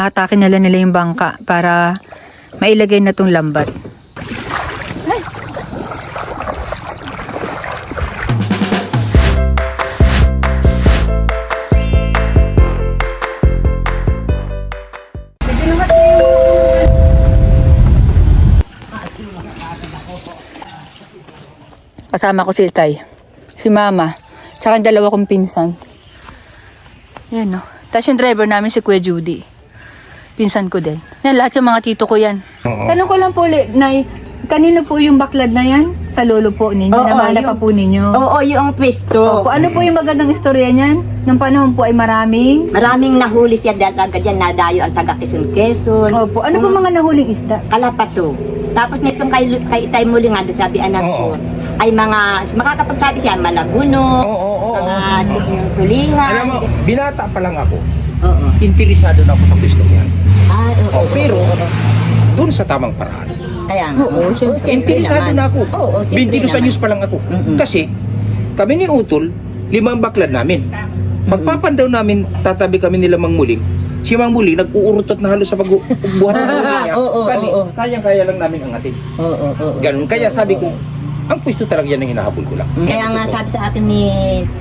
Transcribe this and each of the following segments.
Atake nila nila yung bangka para mailagay na tong lambat. Kasama ko si Tay, si Mama, tsaka yung dalawa kong pinsan. Yan no. Tapos yung driver namin si Kuya Judy. Pinsan ko din. Yan, lahat yung mga tito ko yan. Tanong ko lang po, ulit, Nay, kanino po yung baklad na yan? Sa lolo po ninyo? Oo, Namala yung- pa po ninyo? Oo, yung pwesto. Opo, ano po yung magandang istorya niyan? Nung panahon po ay maraming? Maraming nahuli siya dahil agad yan nadayo ang taga Quezon Quezon. Opo, ano po mga nahuling isda? Kalapato. Tapos nitong kay, kay Itay Muli nga doon sabi anak ko, ay mga, makakapagsabi siya, malaguno, Oo, oo, oo. mga tu- tulingan. Alam mo, binata pa lang ako. Oo. Interesado na ako sa pwesto niyan. Ah, oo. Oh, pero, doon sa tamang paraan. Kaya nga. Oo, siyempre Interesado naman. na ako. Oo, siyempre 22 naman. anyos pa lang ako. Mm-mm. Kasi, kami ni Utol, limang baklad namin. Pagpapandaw namin, tatabi kami nila Mang Muling. Si Mang Muling, nag-uurutot na halos sa pagbuhat ng ulo niya. Oo, oo, Kani, oo. Kayang-kaya lang namin ang atin. Oo, oo, oo. Ganun. Kaya sabi ko, ang pwesto talaga yan ang hinahabol ko lang. Kaya nga sabi sa akin ni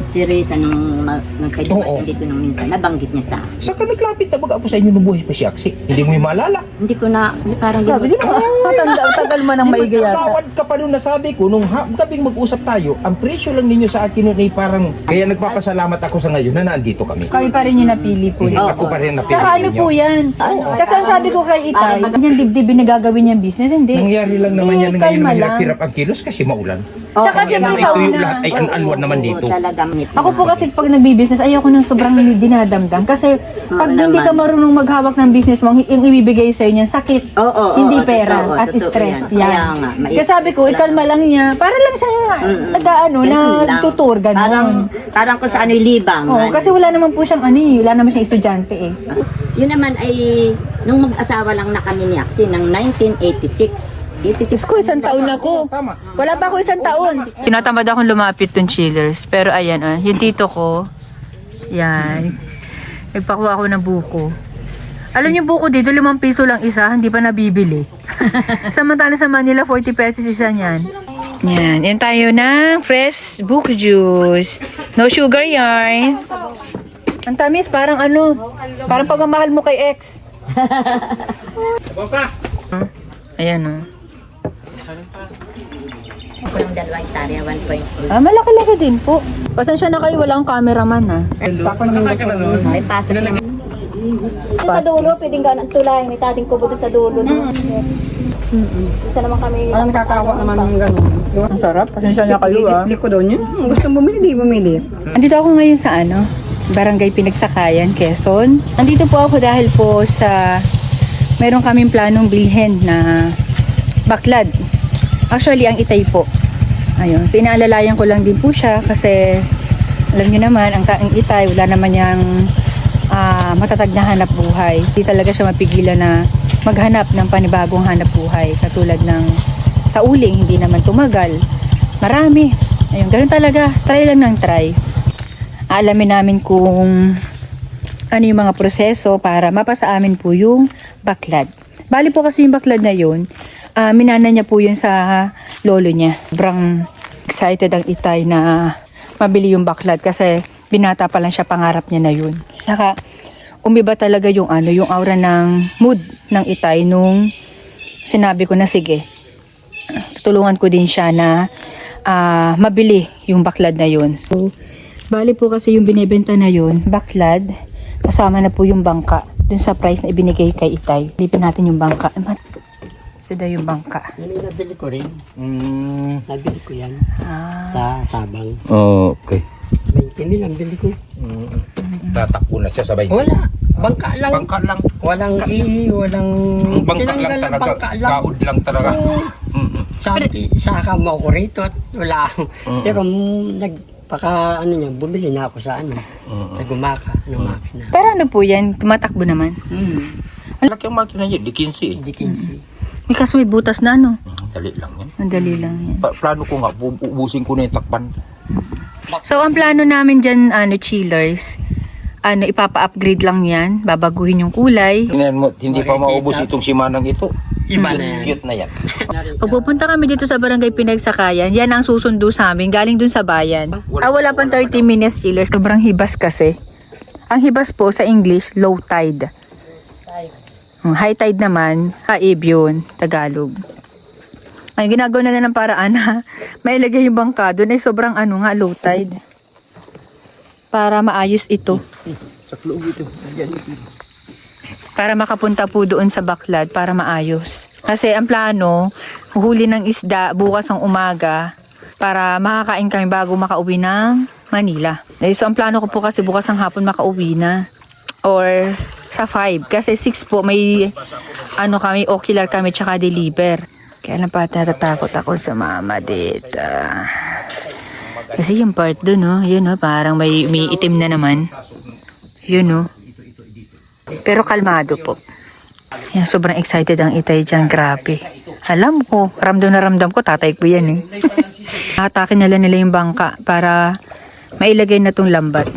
Teresa nung ma- Oo. dumating dito nung minsan, nabanggit niya sa akin. Saka naglapit na baga ako sa inyo nung buhay pa si Aksi. Hindi mo yung maalala. Hindi ko na, parang Sabi, di ba? Matanda, tagal man ang maigi yata. Tawad ka pa nung nasabi ko, nung ha- gabing mag-usap tayo, ang presyo lang ninyo sa akin nun ay parang... Kaya nagpapasalamat ako sa ngayon na nandito kami. Kami pa rin yung napili po. Hindi Oo. ako pa rin napili Tsaka ano po yan? Kasi ang sabi ko kay Itay, yung dibdibin na gagawin niyang business, hindi. Nangyari lang naman Eh, yan ngayon kalma lang. mahirap-hirap ang kilos kasi maulan. Tsaka Kaya siyempre naman sa ito yung una. ay an-anwan naman dito. Talagang ngiti Ako po kasi pag nagbi-business, ayoko nang sobrang dinadamdam. Kasi pag hindi ka naman. marunong maghawak ng business mo, ang yung ibibigay sa'yo niyan, sakit. Oo, oo, hindi oo, pera totoo, at totoo stress. yan. Yan. Kaya nga, mai- Kaya sabi ko, ikalma lang niya. Para lang siyang Mm-mm. nag-ano, na Ganun lang. tutur, Parang, gano'n. parang kung sa ano libang. Oo, ano. kasi wala naman po siyang ano eh, wala naman siyang estudyante eh. Yun naman ay, nung mag-asawa lang na kami ni Axie, ng 1986. 86 Diyos ko, isang taon na ako. Tama. Wala pa ako isang taon. Tinatamad akong lumapit ng chillers. Pero ayan, ah, yung tito ko, yan. Nagpakuha ako ng buko. Alam niyo buko dito, limang piso lang isa, hindi pa nabibili. Samantala sa Manila, 40 pesos isa niyan. Yan, yan tayo ng fresh buko juice. No sugar yarn. Ang tamis, parang ano, parang pagmamahal mo kay ex. Ayan oh. Ako ng dalawang hektarya, 1.2. Ah, malaki-laki din po. Pasensya na kayo, walang cameraman ah. Ay, pasok na. Sa dulo, pwedeng ganang tulay. May tating kubo doon sa dulo. No? Isa naman kami. Alam nakakawa naman ng gano'n. Ang sarap, pasensya na kayo ah. I-explain ko doon yun. Gusto bumili, di bumili. Andito ako ngayon sa ano, Barangay Pinagsakayan, Quezon. Andito po ako dahil po sa meron kaming planong bilhin na baklad. Actually, ang itay po. Ayun, so inaalalayan ko lang din po siya kasi alam niyo naman, ang taing itay, wala naman niyang ah, matatag na hanap buhay. So, talaga siya mapigilan na maghanap ng panibagong hanap buhay. Katulad ng sa uling, hindi naman tumagal. Marami. Ayun, ganun talaga. Try lang ng try. Alamin namin kung ano yung mga proseso para mapasa amin po yung baklad. Bali po kasi yung baklad na yun, ah, minana niya po yun sa lolo niya. Sobrang excited ang itay na mabili yung baklad kasi binata pa lang siya, pangarap niya na yun. Saka, umiba talaga yung ano, yung aura ng mood ng itay nung sinabi ko na sige, tutulungan ko din siya na ah, mabili yung baklad na yun. So, bali po kasi yung binebenta na yun, baklad, kasama na po yung bangka dun sa price na ibinigay kay Itay. Lipin natin yung bangka. Sida yung bangka. Yan yung nabili ko rin. Mm, Nabili ko yan Ah, sa Sabang. okay. 20 mil ang bili ko. Mm, tatakbo na siya sabay. Wala. Bangka lang. Bangka lang. Walang ihi, walang... Bangka lang talaga. Bangka lang. Kaod lang talaga. Mm-mm. Sabi, saka mo ako rito at wala. Pero mm, nagpaka, ano niya, bumili na ako sa ano. Sa gumaka, ng makina. pero ano po yan? Tumatakbo naman. Hmm. Malaki ang makina niya, di 15 eh. Hindi 15. May kaso may butas na ano. Mm, Dali lang yan. Madali lang yan. Pa- plano ko nga, bu- ubusin ko na yung takpan. So, ang plano namin dyan, ano, chillers, ano, ipapa-upgrade lang yan. Babaguhin yung kulay. Tingnan mo, hindi pa maubos itong si Manang ito. Iba na yan. Cute na yan. Pag pupunta kami dito sa barangay Pinagsakayan, yan ang susundo sa amin, galing dun sa bayan. Ah, wala pang 30 minutes, chillers. Sobrang hibas kasi. Ang hibas po sa English, low tide. Hmm, High tide naman, kaib yun, Tagalog. Ay, ginagawa na ng paraan na mailagay yung bangka doon ay sobrang ano nga, low tide. Para maayos ito. Sa loob ito. Para makapunta po doon sa baklad para maayos. Kasi ang plano, huhuli ng isda bukas ang umaga para makakain kami bago makauwi ng Manila. Eh, So ang plano ko po kasi bukas ang hapon makauwi na. Or sa 5. Kasi 6 po may ano kami, ocular kami tsaka deliver. Kaya lang pa natatakot ako sa mama dito. Kasi yung part doon, no, yun, no, parang may, may itim na naman. Yun, no. Pero kalmado po. Yan, sobrang excited ang itay dyan. Grabe. Alam ko, ramdam na ramdam ko, tatay ko yan eh. Atake nila nila yung bangka para mailagay na tong lambat.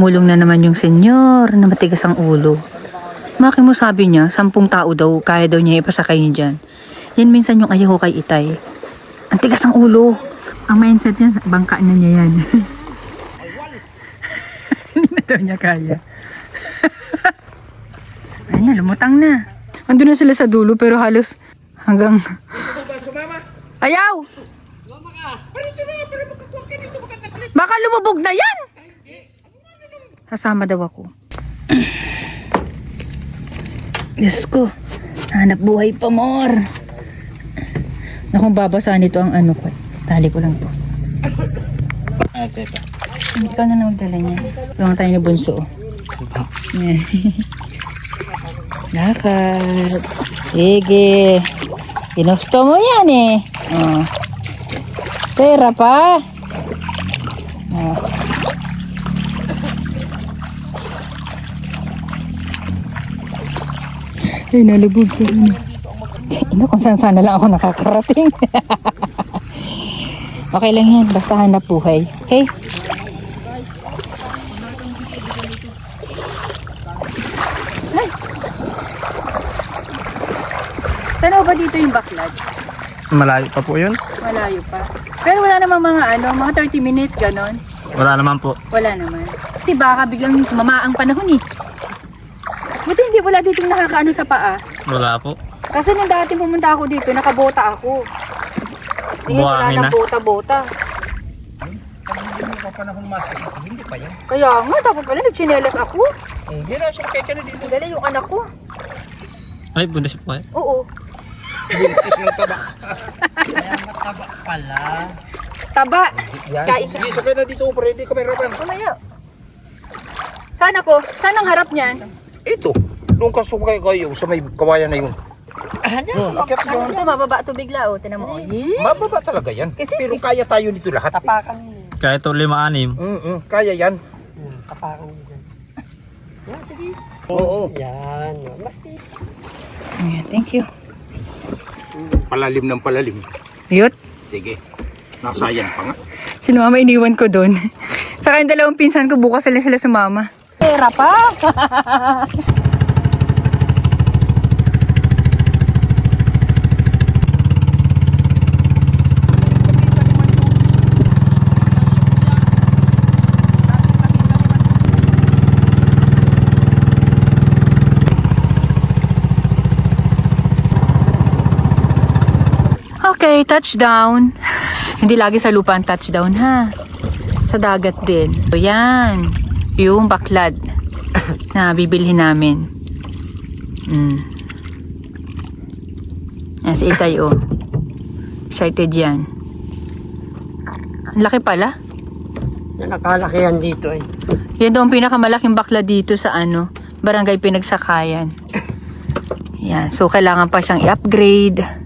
Mulong na naman yung senyor na matigas ang ulo. Maki mo sabi niya, sampung tao daw, kaya daw niya ipasakay niya dyan. Yan minsan yung ayaw ko kay Itay. Ang tigas ang ulo. Ang mindset niya, bangka na niya yan. Hindi na daw niya kaya. Ayun na, lumutang na. Ando na sila sa dulo pero halos hanggang... Ayaw! Baka lumubog na yan! Kasama daw ako. Diyos ko, hanap buhay pa more. Nakong babasa nito ang ano ko. Tali ko lang to. Ate pa. Ikaw na nang dala niya. Tulungan tayo ni Bunso. Yan. Lakad. Sige. Ginusto mo yan eh. Oh. Pera pa. Oh. Ay, nalubog ka rin. Ino, kung saan sana lang ako nakakarating. okay lang yan, basta hanap buhay. Okay? Ay! Saan ba dito yung backlog? Malayo pa po yun? Malayo pa. Pero wala namang mga ano, mga 30 minutes, ganon. Wala naman po. Wala naman. Kasi baka biglang mamaang panahon eh. Hindi wala dito nakakaano sa paa. Wala po. Kasi nung dati pumunta ako dito, nakabota ako. Ngayon wala Buhangin nang na. bota-bota. Hindi pa yan. Kaya nga, dapat pala nagchinelas ako. Hindi na siya kaya ka na dito. Dala yung anak ko. Ay, bundas po kayo. Oo. Buntis ng taba. Taba. Yan. Kain ka. Hindi, sakay na dito. Para hindi ka may. Saan ako? Saan ang harap niyan? Ito. Doon ka sumay kayo sa may kawayan na yun. Hmm, akyat yun. Ito, mababa to bigla. Oh, tinan mo. Oh. Mababa talaga yan. Pero kaya tayo nito lahat. Tapakan mo. Kaya ito lima-anim. Mm kaya yan. Hmm, Tapakan mo dyan. Yan, sige. Oo. Yan. Mas Ayan, thank you. Palalim ng palalim. Yut. Sige. Nasayan pa nga. Sila mama iniwan ko doon. Saka yung dalawang pinsan ko bukas sila sila sumama. Pera pa! Okay, touchdown. Hindi lagi sa lupa ang touchdown ha. Sa dagat din. So yan. Yung baklad na bibilhin namin. Mm. Yan si Itay oh. Excited yan. Ang laki pala. Nakalaki yan dito eh. Yan daw ang pinakamalaking bakla dito sa ano, barangay Pinagsakayan. Yan. So, kailangan pa siyang i-upgrade.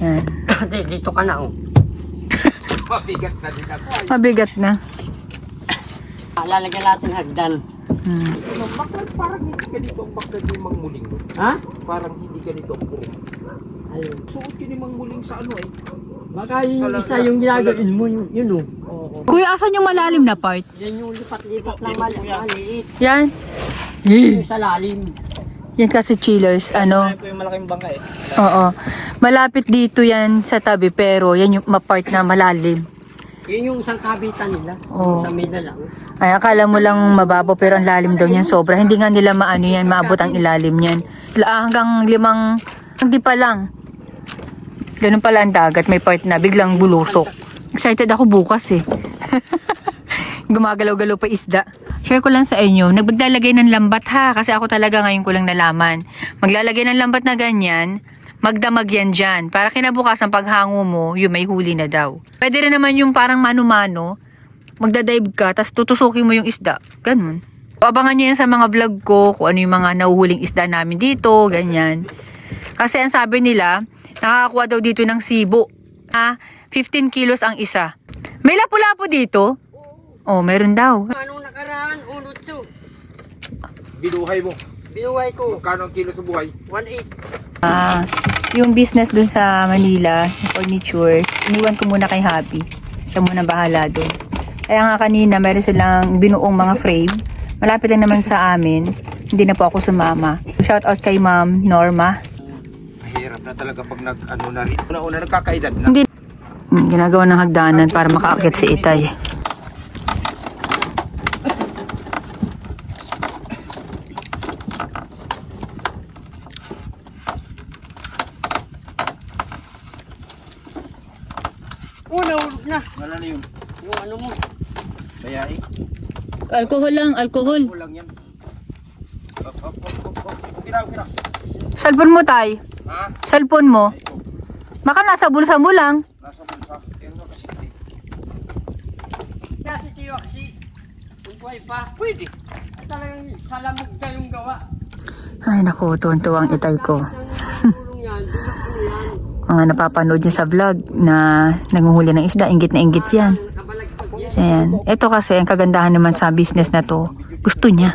Yan. Di- dito ka na oh. Mabigat na din ako. Mabigat na. Lalagyan natin hagdan. Hmm. Baklad, parang hindi ganito ang baklad ni Mang Muling. Ha? Parang hindi ganito ang puro. Ayun. Suot yun ni Mang Muling sa ano eh. Baka yung isa yung ginagawin mo, yun, yun oh. Kuya, asan yung malalim na part? Yan yung lipat-lipat ng mali maliit. Yan. Yung sa lalim. Yan kasi chillers, ano? Ito yung malaking bangka eh. Oo. Malapit dito yan sa tabi, pero yan yung ma-part na malalim. Yun yung isang kabitan nila. Oo. Sa na lang. Ay, akala mo lang mababaw, pero ang lalim daw niyan sobra. Hindi nga nila maano yan, maabot ang ilalim niyan. La- Hanggang limang, hindi pa lang. Ganun pala ang dagat, may part na biglang bulusok. Excited ako bukas eh. Gumagalaw-galaw pa isda. Share ko lang sa inyo, naglalagay ng lambat ha, kasi ako talaga ngayon ko lang nalaman. Maglalagay ng lambat na ganyan, magdamag yan dyan. Para kinabukasan paghango mo, yung may huli na daw. Pwede rin naman yung parang mano-mano, magdadive ka, tapos tutusukin mo yung isda. Ganun. Abangan nyo yan sa mga vlog ko, kung ano yung mga nahuhuling isda namin dito, ganyan. Kasi ang sabi nila, nakakakuha daw dito ng sibo. Ha? 15 kilos ang isa. May lapu-lapu dito? Oh, meron daw. Unutso. Binuhay mo. Binuhay ko. Magkano ang kilo sa buhay? 1.8. Ah, yung business dun sa Manila, yung furnitures, iniwan ko muna kay Happy. Siya muna bahala dun. Kaya nga kanina, meron silang binuong mga frame. Malapit lang naman sa amin. Hindi na po ako sumama. Shout out kay Ma'am Norma. Mahirap na talaga pag nag, ano na rin. Una-una nagkakaedad na. Hindi. Hmm, ginagawa ng hagdanan para makaakyat si Itay. Oh, nahulog na. Wala na yun. Yung ano mo. Kaya eh, Alcohol lang, alcohol. kulang yan. Hop, hop, hop, hop, hop. Na, okay na. Cellphone mo, Tay. Ha? Cellphone mo. Baka nasa bulsa mo lang. Nasa bulsa. Pero na kasi. Kasi tiyo kasi. Kung buhay pa. Pwede. At talagang salamog siya yung gawa. Ay, naku, tuwan-tuwang Itay ko. Tulong yan. Doon ang ano yan. Mga napapanood niya sa vlog na nanguhuli ng isda, ingit na ingit yan. Ayan. Ito kasi, ang kagandahan naman sa business na to, gusto niya.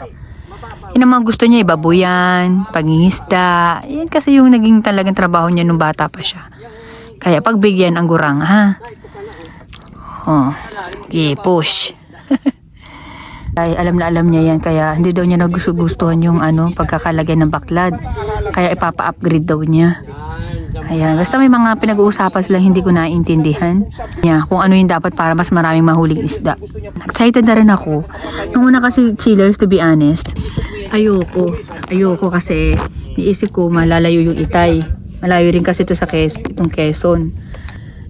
Yan ang mga gusto niya, ibabuyan, pangingisda. Yan kasi yung naging talagang trabaho niya nung bata pa siya. Kaya pagbigyan ang gurang, ha? Oh, okay, push. Ay, alam na alam niya yan, kaya hindi daw niya nagustuhan yung ano, pagkakalagay ng baklad. Kaya ipapa-upgrade daw niya. Ayan, basta may mga pinag-uusapan sila hindi ko naiintindihan. Yeah, kung ano yung dapat para mas maraming mahuling isda. Excited na rin ako. Nung una kasi chillers, to be honest, ayoko. Ayoko kasi niisip ko malalayo yung itay. Malayo rin kasi to sa Quez, itong Quezon.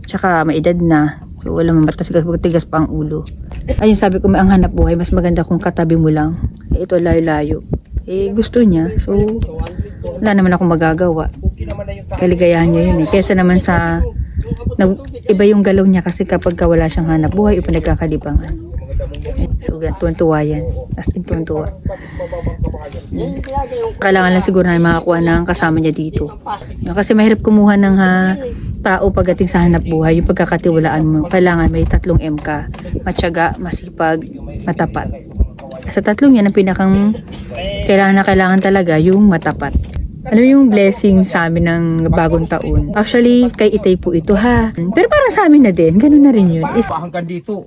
Tsaka may edad na. So, wala man tigas, tigas pa ang ulo. Ayun, sabi ko, may ang hanap buhay, mas maganda kung katabi mo lang. Eh, ito layo-layo. Eh, gusto niya. So, wala naman akong magagawa Okay naman na yung kaligayahan niya yun eh. Kesa naman sa nag, iba yung galaw niya kasi kapag ka wala siyang hanap buhay o pinagkakalibangan. So, yan, tuwan-tuwa yan. As in, tuwan-tuwa. Kailangan lang siguro na makakuha ng kasama niya dito. Kasi mahirap kumuha ng ha, tao pagdating sa hanap buhay. Yung pagkakatiwalaan mo. Kailangan may tatlong M ka. Matyaga, masipag, matapat. Sa tatlong yan, ang pinakang kailangan na kailangan talaga yung matapat. Ano yung blessing sa amin ng bagong taon? Actually, kay Itay po ito ha. Pero parang sa amin na din, ganun na rin yun. Is, hanggang dito.